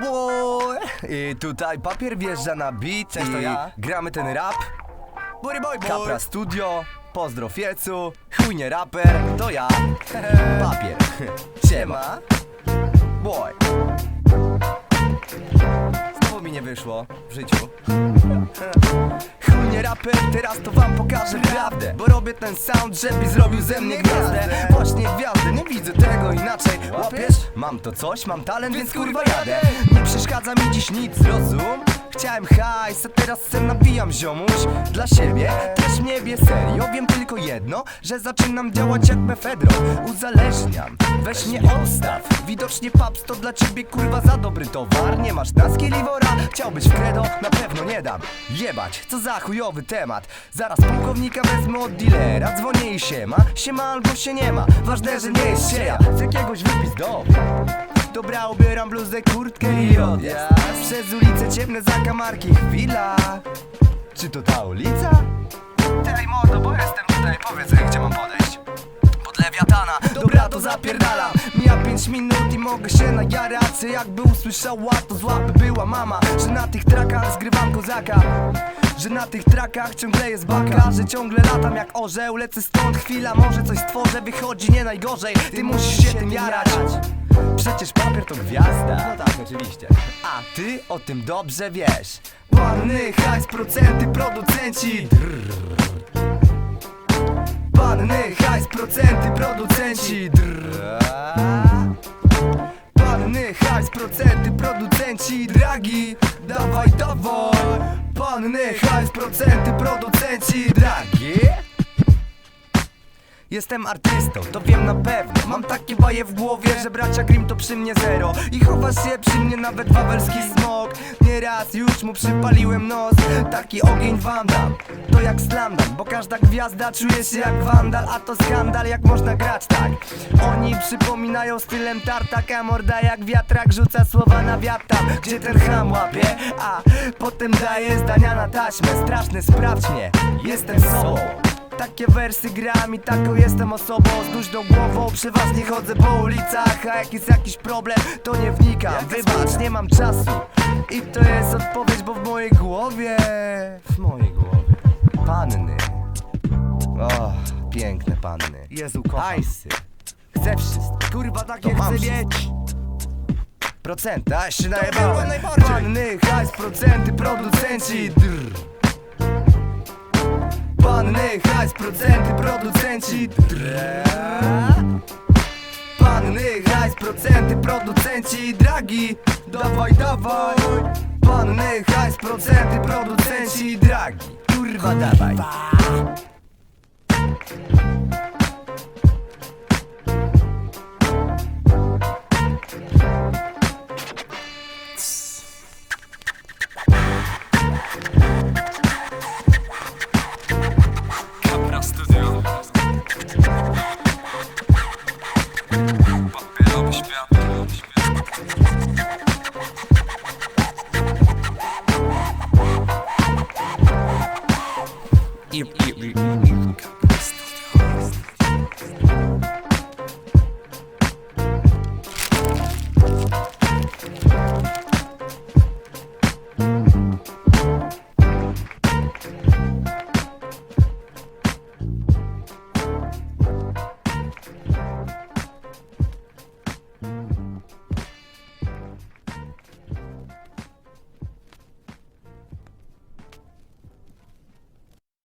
boy. I tutaj papier wjeżdża na beat Cześć, to i ja. gramy ten rap. Bury boy boy. Kapra Studio, pozdro Fiecu, chuj nie raper, to ja. Papier, siema, boy. Znowu mi nie wyszło w życiu. Chuj nie raper, teraz to wam pokażę prawdę Robię ten sound, żeby zrobił ze mnie gwiazdę Właśnie gwiazdę, nie widzę tego inaczej Łapiesz? Mam to coś, mam talent, więc kurwa jadę Nie przeszkadza mi dziś nic, rozum? Chciałem hajs, a teraz sen nabijam ziomuś. Dla siebie też mnie wie serio Wiem tylko jedno, że zaczynam działać jak mefedro. Uzależniam, weź mnie odstaw. Widocznie paps to dla ciebie kurwa za dobry towar. Nie masz taski liwora, chciałbyś w credo? Na pewno nie dam. Jebać, co za chujowy temat. Zaraz pułkownika wezmę od dealera Dzwonię i siema, siema albo się nie ma Ważne, że nie jest sieja. Z jakiegoś wypis do Dobra, ubieram bluzę, kurtkę i odjazd Przez ulice ciemne zakamarki chwila. Czy to ta ulica? Tej mordo, bo jestem tutaj, powiedz gdzie mam podejść. Pod lewiatana. Dobra, to zapierdalam. Mija pięć minut i mogę się najarać Jakby usłyszała, to złapy była mama Że na tych trakach zgrywam kozaka. Że na tych trakach ciągle jest baka. Że ciągle latam jak orzeł. Lecę stąd chwila, może coś stworzę. Wychodzi nie najgorzej, ty musisz się tym jarać Przecież papier to gwiazda No tak, oczywiście. a ty o tym dobrze wiesz Panny, hajs, procenty, producenci. Panny, hajs, procenty, producenci. Panny, hajs, procenty, producenci Dragi, dawaj, dawaj Panny, hajs, procenty, producenci Dragi Jestem artystą, to wiem na pewno. Mam takie baje w głowie, że bracia Grimm to przy mnie zero. I chowa się przy mnie nawet wawelski smok. Nieraz już mu przypaliłem nos. Taki ogień wam dam, to jak slamdam Bo każda gwiazda czuje się jak wandal A to skandal, jak można grać tak. Oni przypominają stylem tartaka Morda jak wiatrak rzuca słowa na wiatr Gdzie ten ham łapie, a potem daje zdania na taśmę. Straszne, sprawdź mnie, jestem sobą takie wersy gram i taką jestem osobą. Z luźną głową Przy was nie chodzę po ulicach, a jak jest jakiś problem to nie wnikam Wybacz, nie mam czasu. I to jest odpowiedź, bo w mojej głowie. W mojej głowie. Panny. O, piękne panny. Jezu, kocham. Hajsy Chcę wszystko, kurwa takie To chcę mieć. Procenta, się najbardziej. Panny, hajs, procenty, producenci. Drr. Panny, hajs, procenty, producenci. Drr. Panny, hajs, procenty, producenci. Dragi, dawaj, dawaj. Panny, hajs, procenty, producenci. Dragi, kurwa dawaj świat I, i, i,